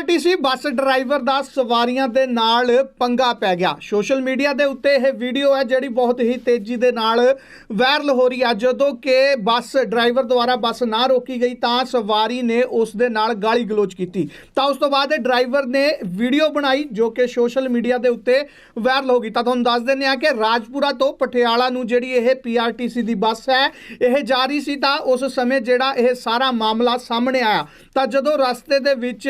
RTC bus driver ਦਾ ਸਵਾਰੀਆਂ ਦੇ ਨਾਲ ਪੰਗਾ ਪੈ ਗਿਆ। ਸੋਸ਼ਲ ਮੀਡੀਆ ਦੇ ਉੱਤੇ ਇਹ ਵੀਡੀਓ ਹੈ ਜਿਹੜੀ ਬਹੁਤ ਹੀ ਤੇਜ਼ੀ ਦੇ ਨਾਲ ਵਾਇਰਲ ਹੋ ਰਹੀ ਹੈ। ਜਦੋਂ ਕਿ ਬੱਸ ਡਰਾਈਵਰ ਦੁਆਰਾ ਬੱਸ ਨਾ ਰੋਕੀ ਗਈ ਤਾਂ ਸਵਾਰੀ ਨੇ ਉਸ ਦੇ ਨਾਲ ਗਾਲੀ ਗਲੋਚ ਕੀਤੀ। ਤਾਂ ਉਸ ਤੋਂ ਬਾਅਦ ਡਰਾਈਵਰ ਨੇ ਵੀਡੀਓ ਬਣਾਈ ਜੋ ਕਿ ਸੋਸ਼ਲ ਮੀਡੀਆ ਦੇ ਉੱਤੇ ਵਾਇਰਲ ਹੋ ਗਈ। ਤਾਂ ਤੁਹਾਨੂੰ ਦੱਸ ਦਿੰਦੇ ਹਾਂ ਕਿ ਰਾਜਪੁਰਾ ਤੋਂ ਪਟਿਆਲਾ ਨੂੰ ਜਿਹੜੀ ਇਹ ਪੀਆਰਟੀਸੀ ਦੀ ਬੱਸ ਹੈ, ਇਹ ਜਾ ਰਹੀ ਸੀ ਤਾਂ ਉਸ ਸਮੇਂ ਜਿਹੜਾ ਇਹ ਸਾਰਾ ਮਾਮਲਾ ਸਾਹਮਣੇ ਆਇਆ। ਤਾਂ ਜਦੋਂ ਰਸਤੇ ਦੇ ਵਿੱਚ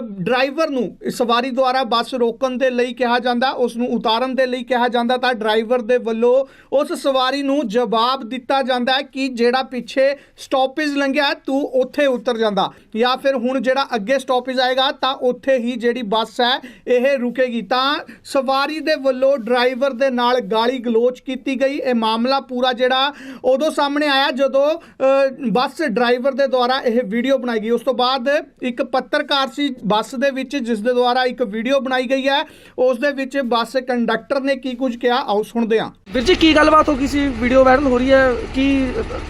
ਡਰਾਈਵਰ ਨੂੰ ਸਵਾਰੀ ਦੁਆਰਾ ਬੱਸ ਰੋਕਣ ਦੇ ਲਈ ਕਿਹਾ ਜਾਂਦਾ, ਉਸ ਨੂੰ ਉਤਾਰਨ ਦੇ ਲਈ ਕਿਹਾ ਜਾਂਦਾ ਤਾਂ ਡਰਾਈਵਰ ਦੇ ਵੱਲੋਂ ਉਸ ਸਵਾਰੀ ਨੂੰ ਜਵਾਬ ਦਿੱਤਾ ਜਾਂਦਾ ਕਿ ਜਿਹੜਾ ਪਿੱਛੇ ਸਟਾਪੇਜ ਲੰਘਿਆ ਤੂੰ ਉੱਥੇ ਉਤਰ ਜਾਂਦਾ ਜਾਂ ਫਿਰ ਹੁਣ ਜਿਹੜਾ ਅੱਗੇ ਸਟਾਪੇਜ ਆਏਗਾ ਤਾਂ ਉੱਥੇ ਹੀ ਜਿਹੜੀ ਬੱਸ ਹੈ, ਇਹ ਰੁਕੇਗੀ। ਤਾਂ ਸਵਾਰੀ ਦੇ ਵੱਲੋਂ ਡਰਾਈਵਰ ਦੇ ਨਾਲ ਗਾਲੀ ਗਲੋਚ ਕੀਤੀ ਗਈ। ਇਹ ਮਾਮਲਾ ਪੂਰਾ ਜਿਹੜਾ ਉਦੋਂ ਸਾਹਮਣੇ ਆਇਆ ਜਦੋਂ ਬੱਸ ਡਰਾਈਵਰ ਦੇ ਦੁਆਰਾ ਇਹ ਵੀਡੀਓ ਬਣਾਈ ਗਈ। ਉਸ ਤੋਂ ਬਾਅਦ ਇੱਕ ਪੱਤਰਕਾਰ ਸੀ ਬੱਸ ਦੇ ਵਿੱਚ ਜਿਸ ਦੇ ਦੁਆਰਾ ਇੱਕ ਵੀਡੀਓ ਬਣਾਈ ਗਈ ਹੈ ਉਸ ਦੇ ਵਿੱਚ ਬੱਸ ਕੰਡਕਟਰ ਨੇ ਕੀ ਕੁਝ ਕਿਹਾ ਆਓ ਸੁਣਦੇ ਹਾਂ। ਵੀਰ ਜੀ ਕੀ ਗੱਲਬਾਤ ਹੋ ਗਈ ਸੀ? ਵੀਡੀਓ ਵਾਇਰਲ ਹੋ ਰਹੀ ਹੈ। ਕੀ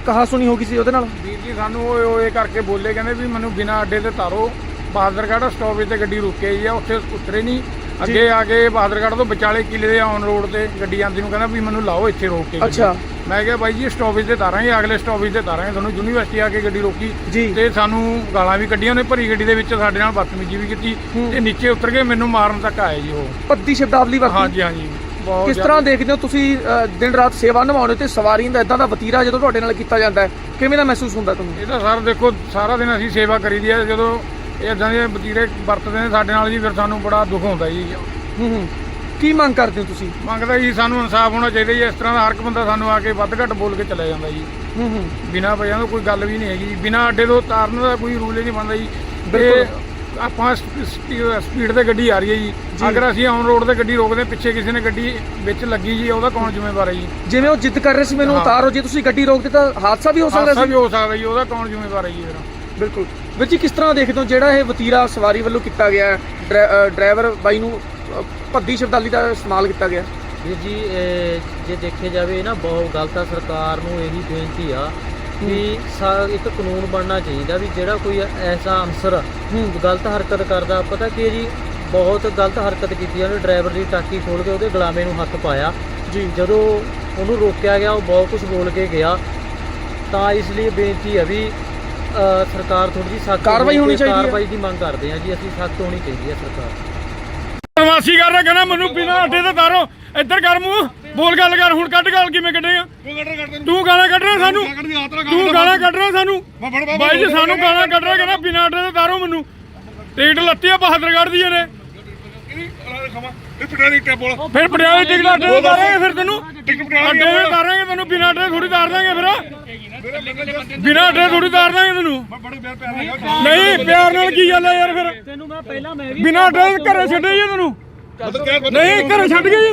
ਕਹਾ ਸੁਣੀ ਹੋ ਗਈ ਸੀ ਉਹਦੇ ਨਾਲ? ਵੀਰ ਜੀ ਸਾਨੂੰ ਓਏ ਓਏ ਕਰਕੇ ਬੋਲੇ ਕਹਿੰਦੇ ਵੀ ਮੈਨੂੰ ਬਿਨਾਂ ਅੱਡੇ ਤੇ ਤਾਰੋ ਬਹਾਦਰਗੜ੍ਹ ਸਟਾਪੇਜ ਤੇ ਗੱਡੀ ਰੁਕੇ ਹੀ ਆ ਉੱਥੇ ਉਤਰੇ ਨਹੀਂ। ਅੱਗੇ ਆ ਕੇ ਬਹਾਦਰਗੜ੍ਹ ਤੋਂ ਵਿਚਾਲੇ ਕਿਲੇ ਦੇ ਔਨ ਰੋਡ ਤੇ ਗੱਡੀ ਆਂਦੀ ਨੂੰ ਕਹਿੰਦਾ ਵੀ ਮੈਨੂੰ ਲਾਓ ਇੱਥੇ ਰੋਕ ਕੇ। ਅੱਛਾ। ਮੈਂ ਕਿਹਾ ਬਾਈ ਜੀ ਸਟਾਪੇਜ ਤੇ ਤਾਰਾਂਗੇ ਅਗਲੇ ਸਟਾਪੇਜ ਤੇ ਤਾਰਾਂਗੇ। ਤੁਹਾਨੂੰ ਯੂਨੀਵਰਸਿਟੀ ਆ ਕੇ ਗੱਡੀ ਰੋਕੀ ਜੀ। ਤੇ ਸਾਨੂੰ ਗਾਲਾਂ ਵੀ ਕੱਢੀਆਂ ਉਹਨੇ ਭਰੀ ਗੱਡੀ ਦੇ ਵਿੱਚ ਸਾਡੇ ਨਾਲ ਬਦਤਮੀਜ਼ੀ ਵੀ ਕੀਤੀ ਹੂੰ। ਤੇ ਨੀਚੇ ਉਤਰ ਕੇ ਮੈਨੂੰ ਮਾਰਨ ਤੱਕ ਆਏ ਜੀ ਉਹ। ਪੱਦੀ ਸ਼ਬਦਾਵਲੀ ਵਰਤੀ। ਹਾਂਜੀ ਹਾਂਜੀ। ਬਹੁਤ ਕਿਸ ਤਰ੍ਹਾਂ ਦੇਖਦੇ ਹੋ ਤੁਸੀਂ ਅ, ਦਿਨ ਰਾਤ ਸੇਵਾ ਨਿਭਾਉਣੇ ਤੇ ਸਵਾਰੀ ਦਾ ਇਦਾਂ ਦਾ ਵਤੀਰਾ ਜਦੋਂ ਤੁਹਾਡੇ ਨਾਲ ਕੀਤਾ ਜਾਂਦਾ ਹੈ ਕਿਵੇਂ ਦਾ ਮਹਿਸੂਸ ਹੁੰਦਾ ਤੁਹਾਨੂੰ? ਇਹ ਤਾਂ ਸਰ ਦੇਖੋ ਸਾਰਾ ਦਿਨ ਅਸੀਂ ਸੇਵਾ ਕਰੀਦੀ ਹੈ ਜਦੋਂ ਇਦਾਂ ਦੇ ਵਤੀਰੇ ਵਰਤਦੇ ਨੇ ਸਾਡੇ ਨਾਲ ਜੀ ਫਿਰ ਸਾਨੂੰ ਬੜਾ ਦੁੱਖ ਹੁੰਦਾ ਜੀ। ਹੂੰ ਹੂੰ। ਕੀ ਮੰਗ ਕਰਦੇ ਹੋ ਤੁਸੀਂ? ਮੰਗਦਾ ਜੀ ਸਾਨੂੰ ਇਨਸਾਫ ਹੋਣਾ ਚਾਹੀਦਾ ਜੀ। ਇਸ ਤਰ੍ਹਾਂ ਦਾ ਹਰ ਇੱਕ ਬੰਦਾ ਸਾਨੂੰ ਆ ਕੇ ਵੱਧ ਘੱਟ ਬੋਲ ਕੇ ਚਲਾ ਜਾਂਦਾ ਜੀ। ਹੂੰ ਹੂੰ। ਬਿਨਾਂ ਵਜ੍ਹਾ ਤੋਂ ਕੋਈ ਗੱਲ ਵੀ ਨਹੀਂ ਹੈਗੀ ਜੀ। ਬਿਨਾਂ ਅੱਡੇ ਤੋਂ ਤਾਰਨ ਦਾ ਕੋਈ ਰੂਲ ਹੀ ਨਹੀਂ ਬਣਦਾ ਜੀ। ਤੇ। ਆਪਾਂ ਸਪੀਡ ਤੇ ਗੱਡੀ ਆ ਰਹੀ ਹੈ ਜੀ। ਅਗਰ ਅਸੀਂ ਔਨ ਰੋਡ ਤੇ ਗੱਡੀ ਰੋਕਦੇ ਪਿੱਛੇ ਕਿਸੇ ਨੇ ਗੱਡੀ ਵਿੱਚ ਲੱਗੀ ਜੀ ਉਹਦਾ ਕੌਣ ਜ਼ਿੰਮੇਵਾਰ ਹੈ ਜੀ? ਜਿਵੇਂ ਉਹ ਜਿੱਦ ਕਰ ਰਹੇ ਸੀ ਮੈਨੂੰ। ਉਤਾਰੋ ਜੇ ਤੁਸੀਂ ਗੱਡੀ ਰੋਕਦੇ ਤਾਂ ਹਾਦਸਾ ਵੀ ਹੋ ਸਕਦਾ ਹਾਦਸਾ ਸੀ। ਵੀ ਹੋ ਸਕਦਾ ਜੀ ਉਹਦਾ ਕੌਣ ਜ਼ਿੰਮੇਵਾਰ ਹੈ ਜੀ ਫਿਰ? ਬਿਲਕੁਲ। ਵੀਰ ਜੀ ਕਿਸ ਤਰ੍ਹਾਂ ਦੇਖਦੇ ਹੋ ਜਿਹੜਾ ਇਹ ਵਤੀਰਾ ਸਵਾਰੀ ਵੱਲੋਂ ਕੀਤਾ ਗਿਆ ਹੈ, ਡਰਾ- ਅ, ਡਰਾਈਵਰ ਬਾਈ ਨੂੰ ਅ, ਭੱਦੀ ਸ਼ਬਦਾਵਲੀ ਦਾ ਇਸਤੇਮਾਲ ਕੀਤਾ ਗਿਆ ਵੀਰ ਜੀ ਇਹ ਜੇ ਦੇਖਿਆ ਜਾਵੇ ਇਹ ਨਾ ਬਹੁਤ ਗਲਤ ਆ ਸਰਕਾਰ ਨੂੰ ਇਹੀ ਬੇਨਤੀ ਆ ਵੀ ਸਾ- ਇੱਕ ਕਾਨੂੰਨ ਬਣਨਾ ਚਾਹੀਦਾ ਵੀ ਜਿਹੜਾ ਕੋਈ ਐਸਾ ਅਨਸਰ ਗਲਤ ਹਰਕਤ ਕਰਦਾ ਪਤਾ ਕੀ ਹੈ ਜੀ ਬਹੁਤ ਗਲਤ ਹਰਕਤ ਕੀਤੀ ਆ ਉਹਨੇ ਡਰਾਈਵਰ ਦੀ ਟਾਕੀ ਖੋਲ ਕੇ ਉਹਦੇ ਗੁਲਾਮੇ ਨੂੰ ਹੱਥ ਪਾਇਆ। ਜੀ। ਜਦੋਂ ਉਹਨੂੰ ਰੋਕਿਆ ਗਿਆ ਉਹ ਬਹੁਤ ਕੁਝ ਬੋਲ ਕੇ ਗਿਆ। ਤਾਂ ਇਸ ਲਈ ਬੇਨਤੀ ਹੈ ਵੀ ਸਰਕਾਰ ਥੋੜੀ ਜਿਹੀ ਸਖਤ ਕਾਰਵਾਈ ਹੋਣੀ ਚਾਹੀਦੀ ਹੈ। ਕਾਰਵਾਈ ਦੀ ਮੰਗ ਕਰਦੇ ਆ ਜੀ ਅਸੀਂ ਸਖਤ ਹੋਣੀ ਚਾਹੀਦੀ ਹੈ ਸਰਕਾਰ। ਪ੍ਰਵਾਸੀ ਕਰ ਰਿਹਾ ਕਹਿੰਦਾ ਮੈਨੂੰ ਬਿਨਾਂ ਅੱਡੇ ਤੇ ਤਾਰੋ ਇੱਧਰ ਕਰ ਮੂੰਹ ਬੋਲ ਗੱਲ ਕਰ ਹੁਣ ਕੱਢ ਗੱਲ ਕਿਵੇਂ ਕੱਢੇਗਾ ਤੂੰ ਗਾਲਾਂ ਕੱਢ ਰਿਹਾ ਸਾਨੂੰ? ਤੂੰ ਗਾਲਾਂ ਕੱਢ ਰਿਹਾ ਸਾਨੂੰ? ਬਾਈ ਜੀ ਸਾਨੂੰ ਗਾਲਾਂ ਕੱਢ ਰਿਹਾ ਕਹਿੰਦਾ ਬਿਨਾਂ ਅੱਡੇ ਤੇ ਤਾਰੋ ਮੈਨੂੰ। ਟਿਕਟ ਲੱਤੀ ਆ ਬਹਾਦਰਗੜ੍ਹ ਦੀ ਇਹਨੇ। ਫਿਰ ਪਟਿਆਲੇ ਟਿਕਟ ਅੱਡੇ ਤੇ ਤਾਰਾਂਗੇ ਫਿਰ ਤੈਨੂੰ। ਅੱਡੇ ਤੇ ਤਾਰਾਂਗੇ ਥੋੜੀ ਤਾਰ ਦਾਂਗੇ ਫਿਰ। ਬਿਨਾਂ ਅੱਡੇ ਥੋੜੀ ਤਾਰ ਦਾਂਗੇ ਤੈਨੂੰ। ਨਹੀਂ ਪਿਆਰ ਨਾਲ ਕੀ ਗੱਲ ਆ ਯਾਰ ਫਿਰ। ਤੈਨੂੰ ਮੈਂ ਪਹਿਲਾਂ ਮੈਂ ਬਿਨਾਂ ਅੱਡੇ ਘਰੇ ਛੱਡੇ ਜੀ ਤੈਨੂੰ। ਨਹੀਂ ਘਰੇ ਛੱਡ ਗਏ ਜੀ